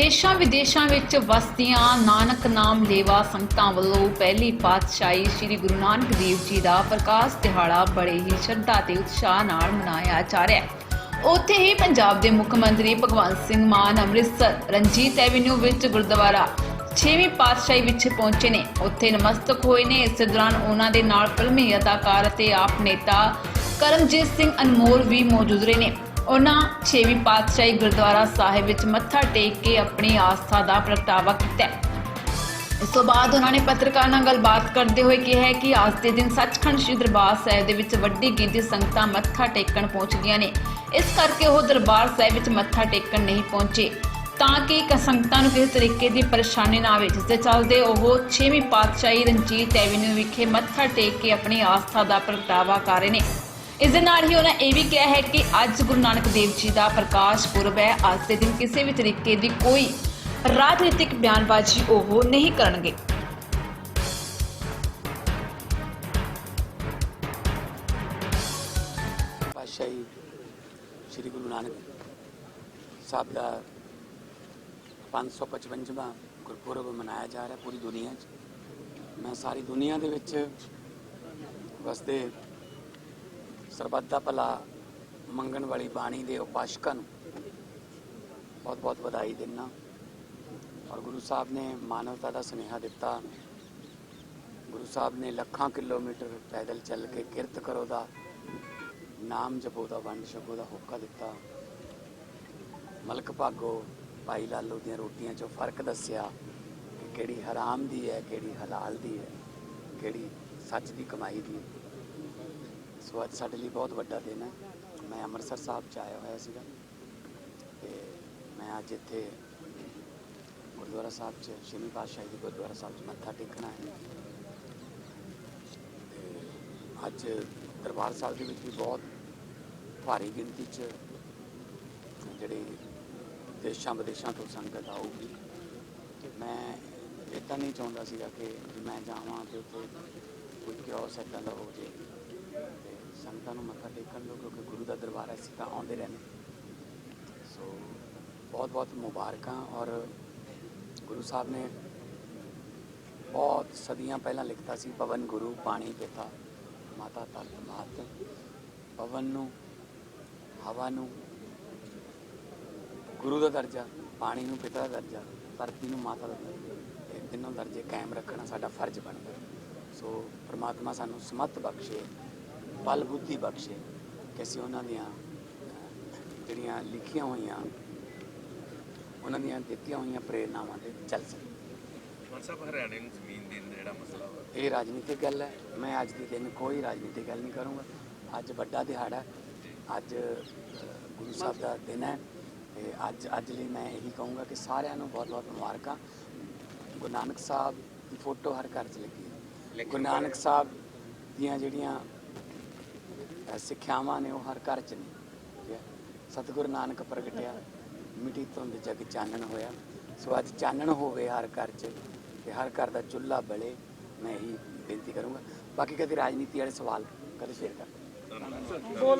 ਦੇਸ਼ਾਂ ਵਿਦੇਸ਼ਾਂ ਵਿੱਚ ਵਸਦੀਆਂ ਨਾਨਕ ਨਾਮ ਲੇਵਾ ਸੰਗਤਾਂ ਵੱਲੋਂ ਪਹਿਲੀ ਪਾਤਸ਼ਾਹੀ ਸ੍ਰੀ ਗੁਰੂ ਨਾਨਕ ਦੇਵ ਜੀ ਦਾ ਪ੍ਰਕਾਸ਼ ਦਿਹਾੜਾ ਬੜੇ ਹੀ ਸ਼ਰਧਾ ਤੇ ਉਤਸ਼ਾਹ ਨਾਲ ਮਨਾਇਆ ਜਾ ਰਿਹਾ ਹੈ। ਉੱਥੇ ਹੀ ਪੰਜਾਬ ਦੇ ਮੁੱਖ ਮੰਤਰੀ ਭਗਵੰਤ ਸਿੰਘ ਮਾਨ ਅੰਮ੍ਰਿਤਸਰ, ਰਣਜੀਤ ਐਵੀਨਿਊ ਵਿੱਚ ਗੁਰਦੁਆਰਾ ਛੇਵੀਂ ਪਾਤਸ਼ਾਹੀ ਵਿੱਚ ਪਹੁੰਚੇ ਨੇ। ਉੱਥੇ ਨਮਸਤਕ ਹੋਏ ਨੇ। ਇਸ ਦੌਰਾਨ ਉਹਨਾਂ ਦੇ ਨਾਲ ਫਿਲਮੀ ਅਦਾਕਾਰ ਅਤੇ ਆਪ ਨੇਤਾ ਕਰਮਜੀਤ ਸਿੰਘ ਅਨਮੋਲ ਵੀ ਮੌਜੂਦ ਰਹੇ ਨੇ। ਉਹਨਾਂ ਛੇਵੀਂ ਪਾਤਸ਼ਾਹੀ ਗੁਰਦੁਆਰਾ ਸਾਹਿਬ ਵਿੱਚ ਮੱਥਾ ਟੇਕ ਕੇ ਆਪਣੀ ਆਸਥਾ ਦਾ ਪ੍ਰਗਟਾਵਾ ਕੀਤਾ ਹੈ। ਇਸ ਤੋਂ ਬਾਅਦ ਉਹਨਾਂ ਨੇ ਪੱਤਰਕਾਰਾਂ ਨਾਲ ਗੱਲਬਾਤ ਕਰਦੇ ਹੋਏ ਕਿਹਾ ਕਿ ਅੱਜ ਦੇ ਦਿਨ ਸੱਚਖੰਡ ਸ੍ਰੀ ਦਰਬਾਰ ਸਾਹਿਬ ਦੇ ਵਿੱਚ ਵੱਡੀ ਗਿਣਤੀ ਸੰਗਤਾਂ ਮੱਥਾ ਟੇਕਣ ਪਹੁੰਚਦੀਆਂ ਨੇ। ਇਸ ਕਰਕੇ ਉਹ ਦਰਬਾਰ ਸਾਹਿਬ ਵਿੱਚ ਮੱਥਾ ਟੇਕਣ ਨਹੀਂ ਪਹੁੰਚੇ। ਤਾਂ ਕਿ ਸੰਗਤਾਂ ਨੂੰ ਕਿਸੇ ਤਰੀਕੇ ਦੀ ਪਰੇਸ਼ਾਨੀ ਨਾ ਆਵੇ, ਜਿਸ ਦੇ ਚੱਲਦੇ ਉਹ 6ਵੀਂ ਪਾਤਸ਼ਾਹੀ ਰਣਜੀਤ ਐਵੀਨਿਊ ਵਿਖੇ ਮੱਥਾ ਟੇਕ ਕੇ ਆਪਣੀ ਆਸਥਾ ਦਾ ਪ੍ਰਗਟਾਵਾ ਕਰ ਰਹੇ ਨੇ। ਇਸ ਦੇ ਨਾਲ ਹੀ ਉਹਨਾਂ ਇਹ ਵੀ ਕਿਹਾ ਹੈ ਕਿ ਅੱਜ ਗੁਰੂ ਨਾਨਕ ਦੇਵ ਜੀ ਦਾ ਪ੍ਰਕਾਸ਼ ਪੁਰਬ ਹੈ। ਅੱਜ ਦੇ ਦਿਨ ਕਿਸੇ ਵੀ ਤਰੀਕੇ ਦੀ ਕੋਈ ਰਾਜਨੀਤਿਕ ਬਿਆਨਬਾਜ਼ੀ ਉਹ ਨਹੀਂ ਕਰਨਗੇ। ਪਾਤਸ਼ਾਹੀ ਸ੍ਰੀ ਗੁਰੂ ਨਾਨਕ ਸਾਹਿਬ ਦਾ 555ਵਾਂ ਗੁਰਪੁਰਬ ਮਨਾਇਆ ਜਾ ਰਿਹਾ ਪੂਰੀ ਦੁਨੀਆ 'ਚ। ਮੈਂ ਸਾਰੀ ਦੁਨੀਆ ਦੇ ਵਿੱਚ ਵਸਦੇ ਸਰਬੱਤ ਦਾ ਭਲਾ ਮੰਗਣ ਵਾਲੀ ਬਾਣੀ ਦੇ ਉਪਾਸ਼ਕਾਂ ਨੂੰ ਬਹੁਤ ਬਹੁਤ ਵਧਾਈ ਦਿੰਦਾ। ਔਰ ਗੁਰੂ ਸਾਹਿਬ ਨੇ ਮਾਨਵਤਾ ਦਾ ਸੁਨੇਹਾ ਦਿੱਤਾ। ਗੁਰੂ ਸਾਹਿਬ ਨੇ ਲੱਖਾਂ ਕਿਲੋਮੀਟਰ ਪੈਦਲ ਚੱਲ ਕੇ ਕਿਰਤ ਕਰੋ ਦਾ, ਨਾਮ ਜਪੋ ਦਾ, ਵੰਡ ਛਕੋ ਦਾ ਹੋਕਾ ਦਿੱਤਾ। ਮਲਕ ਭਾਗੋ, ਭਾਈ ਲਾਲੋ ਦੀਆਂ ਰੋਟੀਆਂ 'ਚੋਂ ਫ਼ਰਕ ਦੱਸਿਆ ਕਿ ਕਿਹੜੀ ਹਰਾਮ ਦੀ ਹੈ, ਕਿਹੜੀ ਹਲਾਲ ਦੀ ਹੈ, ਕਿਹੜੀ ਸੱਚ ਦੀ ਕਮਾਈ ਦੀ ਹੈ। ਸੋ ਅੱਜ ਸਾਡੇ ਲਈ ਬਹੁਤ ਵੱਡਾ ਦਿਨ ਹੈ। ਮੈਂ ਅੰਮ੍ਰਿਤਸਰ ਸਾਹਿਬ 'ਚ ਆਇਆ ਹੋਇਆ ਸੀਗਾ ਤੇ ਮੈਂ ਅੱਜ ਇੱਥੇ ਗੁਰਦੁਆਰਾ ਸਾਹਿਬ 'ਚ, ਸ਼੍ਰੀ ਪਾਤਸ਼ਾਹੀ ਦੇ ਗੁਰਦੁਆਰਾ ਸਾਹਿਬ 'ਚ ਮੱਥਾ ਟੇਕਣਾ ਹੈ। ਤੇ ਅੱਜ ਦਰਬਾਰ ਸਾਹਿਬ ਦੇ ਵਿੱਚ ਵੀ ਬਹੁਤ ਭਾਰੀ ਗਿਣਤੀ 'ਚ ਜਿਹੜੇ ਦੇਸ਼ਾਂ ਵਿਦੇਸ਼ਾਂ ਤੋਂ ਸੰਗਤ ਆਊਗੀ। ਮੈਂ ਇਦਾਂ ਨਹੀਂ ਚਾਹੁੰਦਾ ਸੀਗਾ ਕਿ ਵੀ ਮੈਂ ਜਾਵਾਂ ਤੇ ਉੱਥੇ ਕੋਈ ਕਿਉਸ ਇੱਦਾਂ ਦਾ ਹੋ ਜੇ। ਤੇ ਸੰਗਤਾਂ ਨੂੰ ਮੱਥਾ ਟੇਕਣ ਦਿਓ ਕਿਉਂਕਿ ਗੁਰੂ ਦਾ ਦਰਬਾਰ ਹੈ, ਅਸੀਂ ਤਾਂ ਆਉਂਦੇ ਰਹਿੰਦੇ ਸੋ ਬਹੁਤ ਬਹੁਤ ਮੁਬਾਰਕਾਂ ਔਰ ਗੁਰੂ ਸਾਹਿਬ ਨੇ ਬਹੁਤ ਸਦੀਆਂ ਪਹਿਲਾਂ ਲਿਖਤਾ ਸੀ ਪਵਨ ਗੁਰੂ ਪਾਣੀ ਪਿਤਾ, ਮਾਤਾ ਤਰਤ ਮਾਤ। ਪਵਨ ਨੂੰ, ਹਵਾ ਨੂੰ, ਗੁਰੂ ਦਾ ਦਰਜਾ, ਪਾਣੀ ਨੂੰ, ਪਿਤਾ ਦਾ ਦਰਜਾ, ਧਰਤੀ ਨੂੰ, ਮਾਤਾ ਦਾ ਦਰਜਾ। ਇਹ ਤਿੰਨੋਂ ਦਰਜੇ ਕਾਇਮ ਰੱਖਣਾ ਸਾਡਾ ਫਰਜ਼ ਬਣਦਾ। ਸੋ ਪ੍ਰਮਾਤਮਾ ਸਾਨੂੰ ਸਮਤ ਬਖਸ਼ੇ। ਬਲ ਬੁੱਧੀ ਬਖਸ਼ੇ ਕਿ ਅਸੀਂ ਉਹਨਾਂ ਦੀਆਂ ਜਿਹੜੀਆਂ ਲਿਖੀਆਂ ਹੋਈਆਂ ਉਹਨਾਂ ਦੀਆਂ ਦਿੱਤੀਆਂ ਹੋਈਆਂ ਪ੍ਰੇਰਨਾਵਾਂ ਤੇ ਚੱਲ ਸਕੀਏ। ਮਾਨ ਸਾਹਿਬ ਹਰਿਆਣੇ ਨੂੰ ਜ਼ਮੀਨ ਦੇਣ ਦਾ ਜਿਹੜਾ ਮਸਲਾ ਵਾ। ਇਹ ਰਾਜਨੀਤਿਕ ਗੱਲ ਹੈ। ਮੈਂ ਅੱਜ ਦੇ ਦਿਨ ਕੋਈ ਰਾਜਨੀਤਿਕ ਗੱਲ ਨਹੀਂ ਕਰੂੰਗਾ। ਅੱਜ ਵੱਡਾ ਦਿਹਾੜਾ ਅੱਜ ਗੁਰੂ ਸਾਹਿਬ ਦਾ ਦਿਨ ਹੈ। ਤੇ ਅੱਜ ਅੱਜ ਲਈ ਮੈਂ ਇਹੀ ਕਹੂੰਗਾ ਕਿ ਸਾਰਿਆਂ ਨੂੰ ਬਹੁਤ ਬਹੁਤ ਮੁਬਾਰਕਾਂ। ਗੁਰੂ ਨਾਨਕ ਸਾਹਿਬ ਦੀ ਫੋਟੋ ਹਰ ਘਰ 'ਚ ਲੱਗੀ ਹੈ। ਗੁਰੂ ਨਾਨਕ ਸਾਹਿਬ ਦੀਆਂ ਜਿਹੜੀਆਂ ਸਿੱਖਿਆਵਾਂ ਨੇ ਉਹ ਹਰ ਘਰ 'ਚ ਨੇ। ਠੀਕ ਹੈ। ਸਤਿਗੁਰੂ ਨਾਨਕ ਪ੍ਰਗਟਿਆ, ਮਿੱਟੀ ਧੁੰਦ ਜਗ ਚਾਨਣ ਹੋਇਆ। ਸੋ ਅੱਜ ਚਾਨਣ ਹੋਵੇ ਹਰ ਘਰ 'ਚ ਤੇ ਹਰ ਘਰ ਦਾ ਚੁੱਲ੍ਹਾ ਬਲੇ, ਮੈਂ ਇਹੀ ਬੇਨਤੀ ਕਰੂੰਗਾ। ਬਾਕੀ ਕਦੇ ਰਾਜਨੀਤੀ ਵਾਲੇ ਸਵਾਲ ਕਦੇ ਸ਼ੇਅਰ ਕਰ। ਧੰਨਵਾਦ